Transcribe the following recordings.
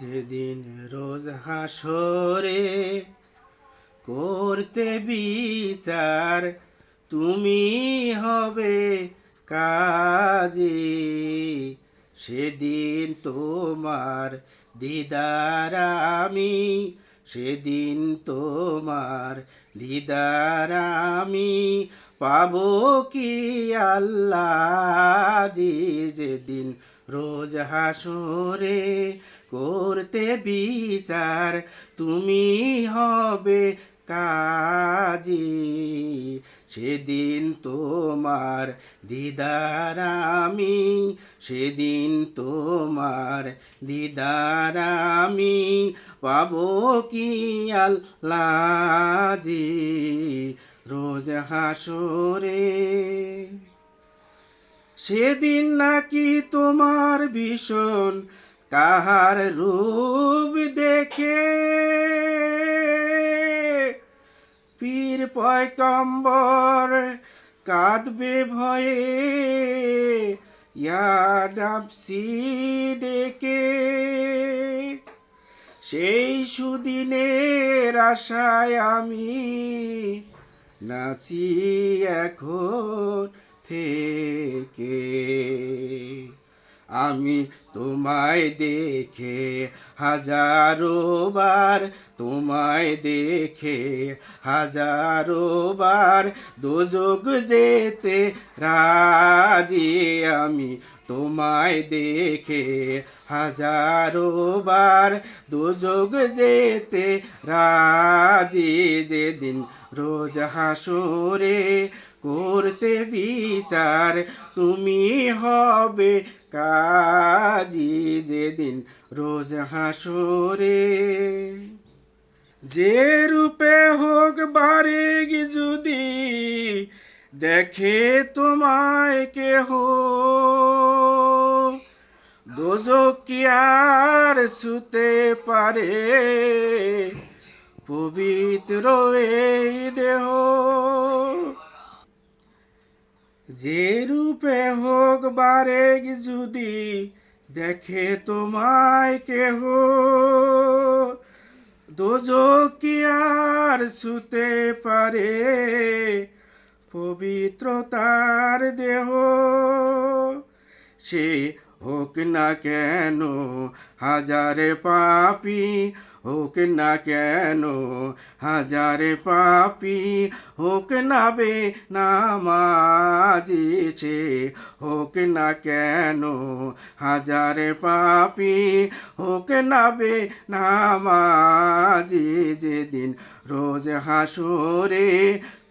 যেদিন রোজ হাসরে করতে বিচার, তুমি হবে কাজে। সেদিন তোমার দিদার আমি, সেদিন তোমার দিদার আমি। পাবো কি আল্লাহ যেদিন রোজ হাসরে করতে বিচার, তুমি হবে কাজী। সেদিন তোমার দিদার আমি, সেদিন তোমার দিদার আমি পাবো কি আল্লাজি? রোজ হাসরে সেদিন নাকি তোমার ভীষণ কাহার রূপ দেখে? পীর পয়কম্বর কাঁদবে ভয়ে, ইয়া নাফসি ডেকে। সেই সুদিনের আশায় আমি নাচি এখন থেকে। আমি তোমায় দেখে হাজারো বার, তোমায় দেখে হাজারো বার দোজগ যেতে রাজি আমি। তোমায় দেখে হাজারো বার দোজগ যেতে রাজি। যেদিন রোজ হাসরে করতে বিচার, তুমি হবে কাজী যেদিন রোজ হাসরে। যে রূপে হোক বারেগ যদি দেখে তোমায় কেহ, দোজক কি আর পারে? পবিত্র এই দেহ যে রূপে হোক বারেগ যদি দেখে তোমায় কেহ। দোজক কি আর শুতে পারে পবিত্রতার দেহ? সে হোক না কেন হাজারে পাপি হোক না কেন হাজারে পাপি হোক না বে নামাজিছে হোক না কেন হাজারে পাপি হোক না বে নামাজি যেদিন রোজ হাসরে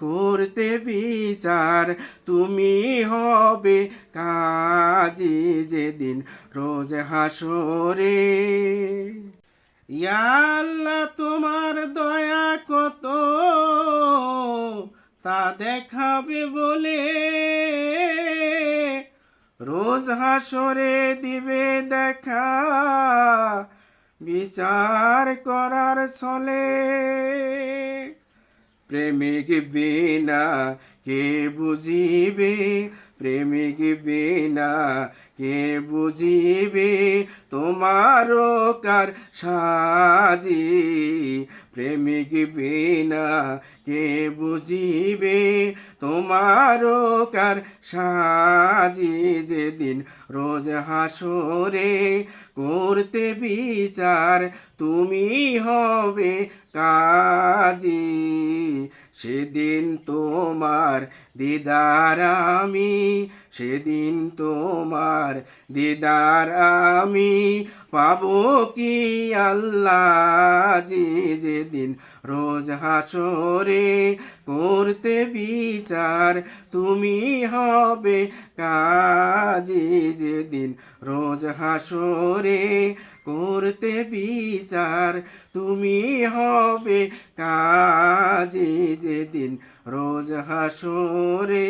করতে বিচার তুমি হবে কাজী যেদিন রোজ হাসরে আল্লাহ, তোমার দয়া কত? তা দেখাবে বলে রোজ হাসরে দিবে দেখা, বিচার করার ছলে। প্রেমিক বিনা কে বুঝিবে? প্রেমিক বিনা কে বুঝিবে তোমার কার সাজি? প্রেমিক বিনা কে বুঝিবে তোমার কার সাজি? যেদিন রোজ হাসরে করতে বিচার, তুমি হবে কাজী। সেদিন তোমার দিদার আমি সেদিন তোমার দিদার আমি পাবো কি আল্লাহ জি যেদিন রোজ হাসরে করতে বিচার তুমি হবে কাজী যেদিন রোজ হাসরে করতে বিচার তুমি হবে কাজী যেদিন রোজ হাসরে।